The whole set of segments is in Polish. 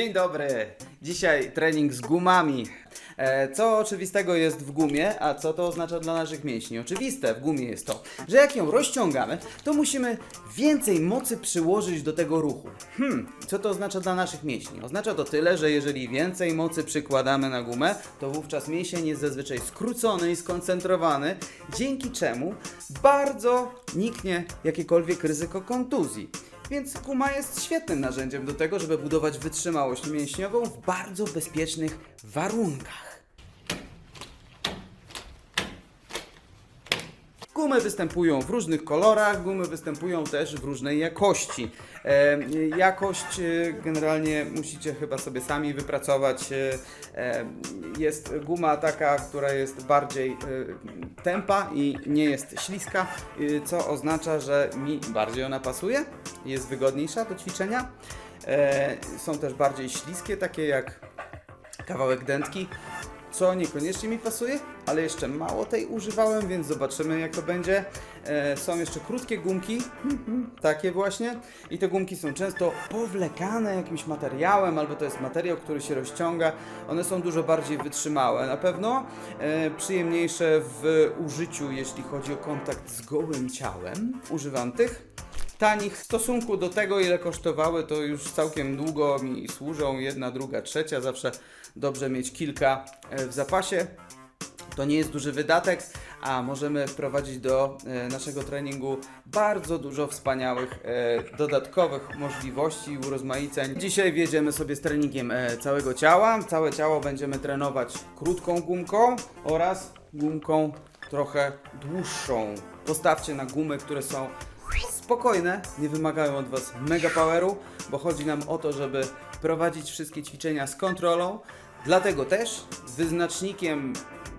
Dzień dobry. Dzisiaj trening z gumami. E, Co oczywistego jest w gumie, a co to oznacza dla naszych mięśni? Oczywiste w gumie jest to, że jak ją rozciągamy, to musimy więcej mocy przyłożyć do tego ruchu. Hmm, co to oznacza dla naszych mięśni? Oznacza to tyle, że jeżeli więcej mocy przykładamy na gumę, to wówczas mięsień jest zazwyczaj skrócony i skoncentrowany, dzięki czemu bardzo niknie jakiekolwiek ryzyko kontuzji. Więc guma jest świetnym narzędziem do tego, żeby budować wytrzymałość mięśniową w bardzo bezpiecznych warunkach. Gumy występują w różnych kolorach, gumy występują też w różnej jakości. E, jakość e, generalnie musicie chyba sobie sami wypracować. E, jest guma taka, która jest bardziej tempa i nie jest śliska, co oznacza, że mi bardziej ona pasuje, jest wygodniejsza do ćwiczenia. Są też bardziej śliskie, takie jak kawałek dętki, co niekoniecznie mi pasuje, ale jeszcze mało tej używałem, więc zobaczymy jak to będzie. E, są jeszcze krótkie gumki, takie właśnie, i te gumki są często powlekane jakimś materiałem, albo to jest materiał, który się rozciąga. One są dużo bardziej wytrzymałe, na pewno e, przyjemniejsze w użyciu, jeśli chodzi o kontakt z gołym ciałem. Używam tych tanich w stosunku do tego, ile kosztowały, to już całkiem długo mi służą. Jedna, druga, trzecia. Zawsze dobrze mieć kilka e, w zapasie. To nie jest duży wydatek, a możemy wprowadzić do e, naszego treningu bardzo dużo wspaniałych e, dodatkowych możliwości i urozmaiceń. Dzisiaj wjedziemy sobie z treningiem całego ciała. Całe ciało będziemy trenować krótką gumką oraz gumką trochę dłuższą. Postawcie na gumy, które są spokojne, nie wymagają od Was mega poweru, bo chodzi nam o to, żeby prowadzić wszystkie ćwiczenia z kontrolą. Dlatego też wyznacznikiem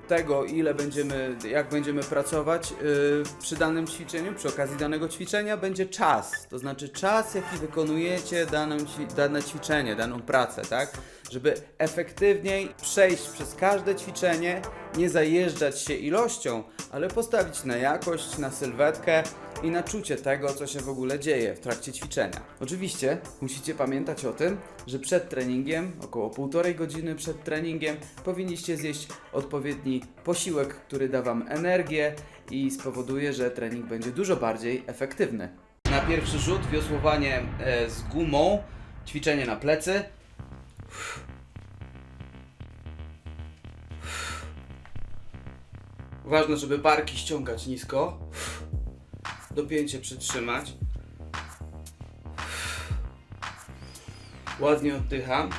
tego, ile będziemy, jak będziemy pracować yy, przy danym ćwiczeniu, przy okazji danego ćwiczenia, będzie czas. To znaczy czas, jaki wykonujecie daną, dane ćwiczenie, daną pracę, tak? Żeby efektywniej przejść przez każde ćwiczenie, nie zajeżdżać się ilością, ale postawić na jakość, na sylwetkę i na czucie tego, co się w ogóle dzieje w trakcie ćwiczenia. Oczywiście musicie pamiętać o tym, że przed treningiem, około półtorej godziny przed treningiem, powinniście zjeść odpowiedni posiłek, który da Wam energię i spowoduje, że trening będzie dużo bardziej efektywny. Na pierwszy rzut wiosłowanie e, z gumą, ćwiczenie na plecy. Ważne, żeby barki ściągać nisko. Dopięcie przytrzymać. Ładnie oddycham.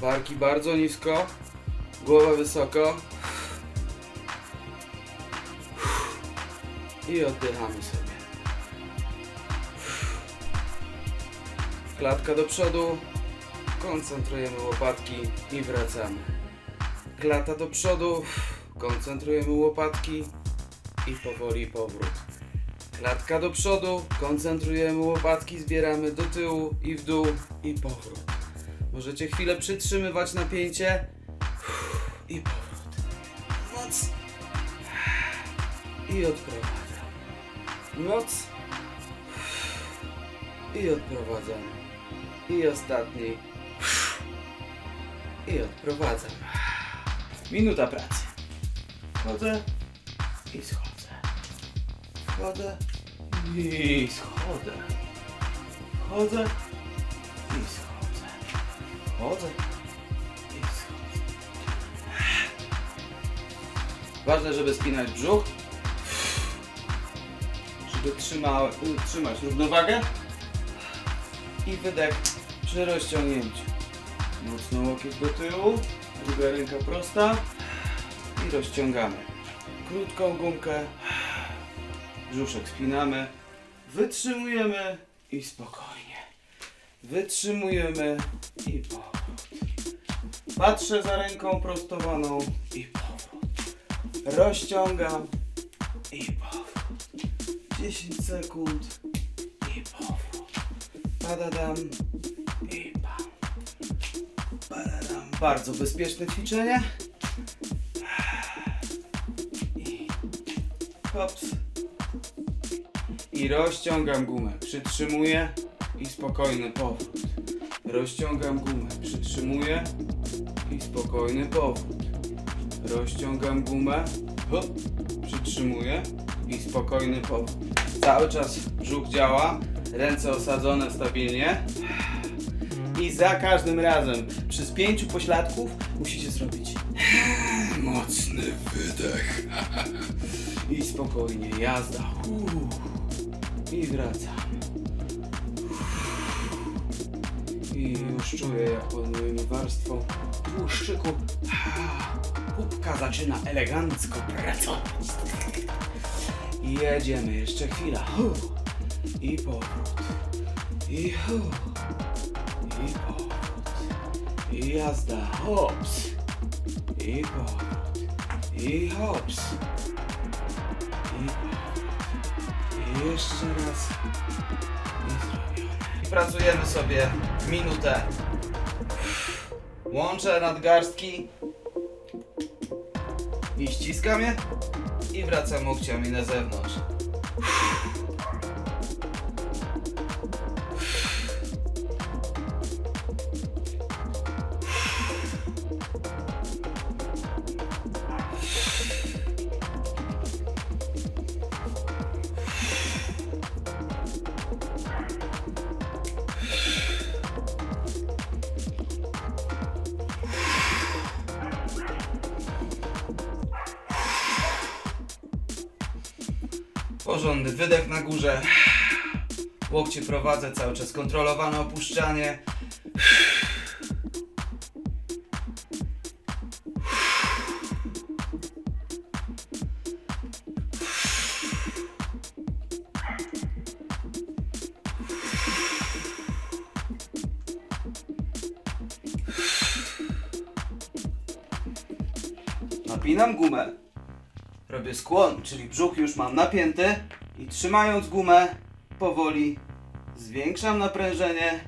Barki bardzo nisko. Głowa wysoko. I oddychamy sobie. Klatka do przodu. Koncentrujemy łopatki i wracamy. Klata do przodu. Koncentrujemy łopatki i powoli powrót. Klatka do przodu, koncentrujemy łopatki, zbieramy do tyłu i w dół i powrót. Możecie chwilę przytrzymywać napięcie i powrót. Moc i odprowadzam. Moc i odprowadzam. I ostatni i odprowadzam. Minuta pracy. Chodzę i schodzę. Wchodzę i schodzę. Wchodzę i schodzę. Wchodzę i schodzę. Ważne, żeby spinać brzuch. Żeby trzyma, trzymać równowagę. I wydech przy rozciągnięciu. Mocno łokieć do tyłu. Druga ręka prosta. I rozciągamy krótką gumkę, brzuszek spinamy, wytrzymujemy i spokojnie. Wytrzymujemy i powrót. Patrzę za ręką prostowaną i powrót. Rozciągam i powrót. 10 sekund i powrót. Padadam Bardzo bezpieczne ćwiczenie. Hops. I rozciągam gumę. Przytrzymuję i spokojny powrót. Rozciągam gumę, przytrzymuję i spokojny powrót. Rozciągam gumę, hop, przytrzymuję i spokojny powrót. Cały czas brzuch działa, ręce osadzone stabilnie. I za każdym razem przy spięciu pośladków musicie zrobić mocny wydech. I spokojnie, jazda. Uff. I wracam. I już czuję, jak pod moją warstwą tłuszczyku pupka zaczyna elegancko pracować. I jedziemy, jeszcze chwila. Uff. I powrót. I uff. I powrót. I jazda. Hops. I powrót. I hops. I powrót. Jeszcze raz. I zrobione. I pracujemy sobie minutę. Łączę nadgarstki. I ściskam je. I wracam łokciami na zewnątrz. Porządny wydech na górze. Łokcie prowadzę, cały czas kontrolowane opuszczanie. Napinam gumę. Robię skłon, czyli brzuch już mam napięty i trzymając gumę powoli zwiększam naprężenie,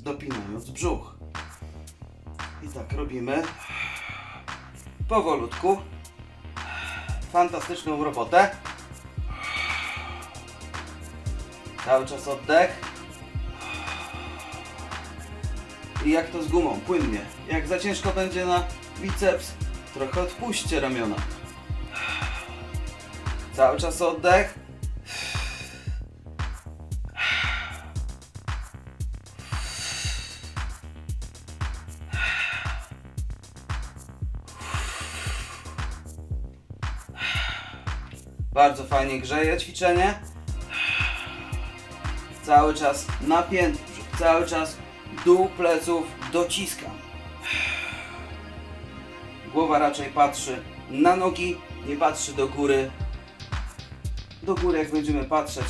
dopinając brzuch. I tak robimy powolutku. Fantastyczną robotę. Cały czas oddech. I jak to z gumą, płynnie. Jak za ciężko będzie na biceps, trochę odpuśćcie ramiona. Cały czas oddech. Bardzo fajnie grzeje ćwiczenie. Cały czas napięty, cały czas dół pleców dociskam. Głowa raczej patrzy na nogi, nie patrzy do góry. Do góry jak będziemy patrzeć,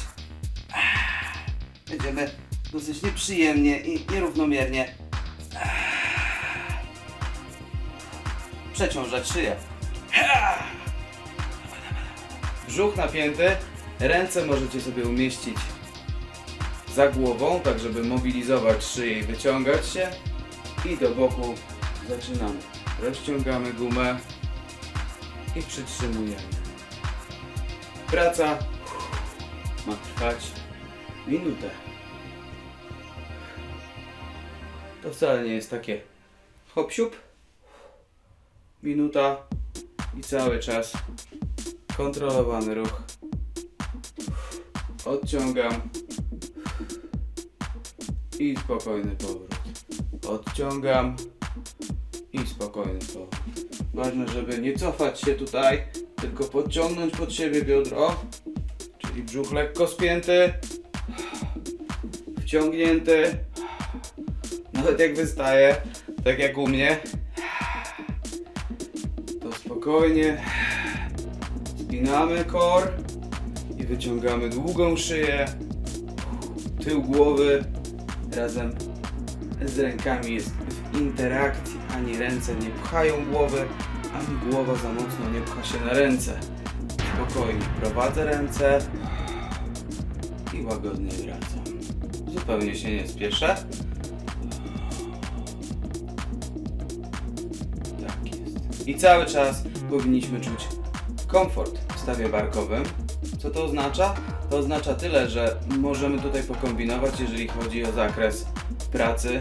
będziemy dosyć nieprzyjemnie i nierównomiernie przeciążać szyję. Brzuch napięty, ręce możecie sobie umieścić za głową, tak żeby mobilizować szyję i wyciągać się. I do boku zaczynamy. Rozciągamy gumę i przytrzymujemy. Praca ma trwać minutę. To wcale nie jest takie hop siup. Minuta i cały czas kontrolowany ruch. Odciągam i spokojny powrót. Odciągam spokojny powrót. Ważne, żeby nie cofać się tutaj, tylko podciągnąć pod siebie biodro, czyli brzuch lekko spięty, wciągnięty, nawet jak wystaje, tak jak u mnie, to spokojnie spinamy kor i wyciągamy długą szyję, tył głowy razem z rękami jest w interakcji, ani ręce nie pchają głowy, ani głowa za mocno nie pcha się na ręce. Spokojnie prowadzę ręce i łagodnie wracam. Zupełnie się nie spieszę. Tak jest. I cały czas powinniśmy czuć komfort w stawie barkowym. Co to oznacza? To oznacza tyle, że możemy tutaj pokombinować, jeżeli chodzi o zakres pracy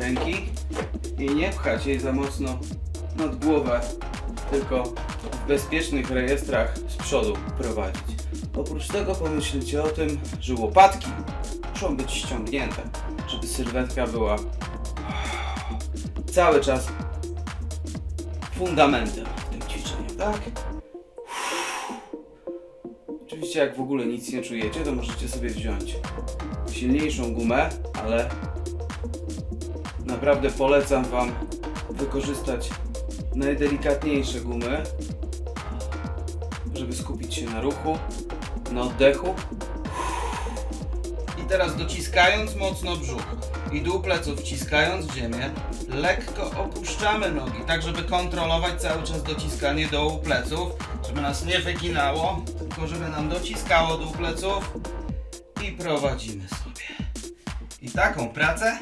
ręki i nie pchać jej za mocno nad głowę, tylko w bezpiecznych rejestrach z przodu prowadzić. Oprócz tego pomyślcie o tym, że łopatki muszą być ściągnięte, żeby sylwetka była cały czas fundamentem w tym ćwiczeniu, tak? Oczywiście jak w ogóle nic nie czujecie, to możecie sobie wziąć silniejszą gumę, ale naprawdę polecam Wam wykorzystać najdelikatniejsze gumy, żeby skupić się na ruchu, na oddechu. I teraz dociskając mocno brzuch i dół pleców wciskając w ziemię, lekko opuszczamy nogi, tak żeby kontrolować cały czas dociskanie dołu pleców, żeby nas nie wyginało, tylko żeby nam dociskało dół pleców i prowadzimy sobie. I taką pracę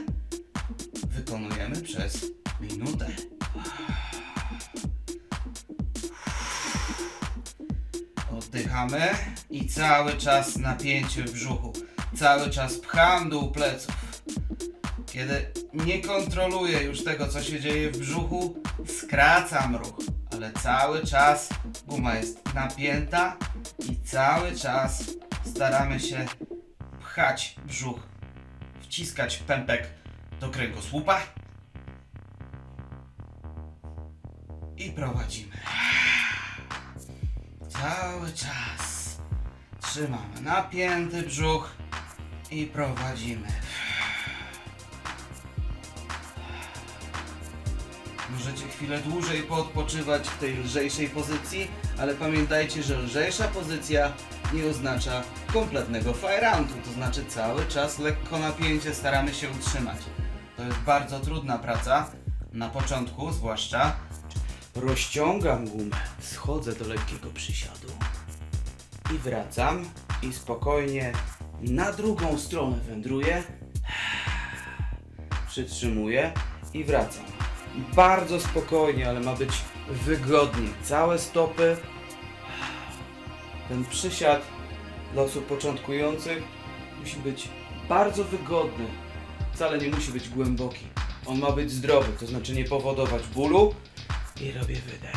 wykonujemy przez minutę. Oddychamy i cały czas napięcie w brzuchu. Cały czas pcham dół pleców. Kiedy nie kontroluję już tego, co się dzieje w brzuchu, skracam ruch, ale cały czas guma jest napięta i cały czas staramy się pchać brzuch, wciskać pępek do kręgosłupa i prowadzimy. Cały czas trzymamy napięty brzuch i prowadzimy. Możecie chwilę dłużej poodpoczywać w tej lżejszej pozycji, ale pamiętajcie, że lżejsza pozycja nie oznacza kompletnego fajrantu, to znaczy cały czas lekko napięcie staramy się utrzymać. To jest bardzo trudna praca, na początku zwłaszcza. Rozciągam gumę, schodzę do lekkiego przysiadu i wracam i spokojnie na drugą stronę wędruję, przytrzymuję i wracam. Bardzo spokojnie, ale ma być wygodnie. Całe stopy. Ten przysiad dla osób początkujących musi być bardzo wygodny. Wcale nie musi być głęboki. On ma być zdrowy, to znaczy nie powodować bólu. I robię wydech.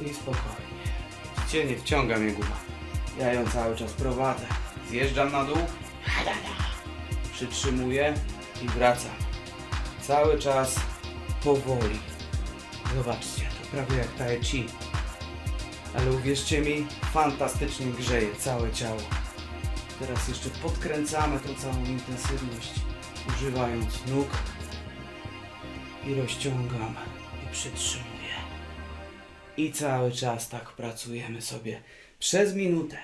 I spokojnie. Widzicie, nie wciąga mnie guma. Ja ją cały czas prowadzę. Zjeżdżam na dół. Przytrzymuję i wracam. Cały czas powoli. Zobaczcie, to prawie jak tai chi. Ale uwierzcie mi, fantastycznie grzeje całe ciało. Teraz jeszcze podkręcamy tą całą intensywność, używając nóg. I rozciągam i przytrzymuję. I cały czas tak pracujemy sobie przez minutę.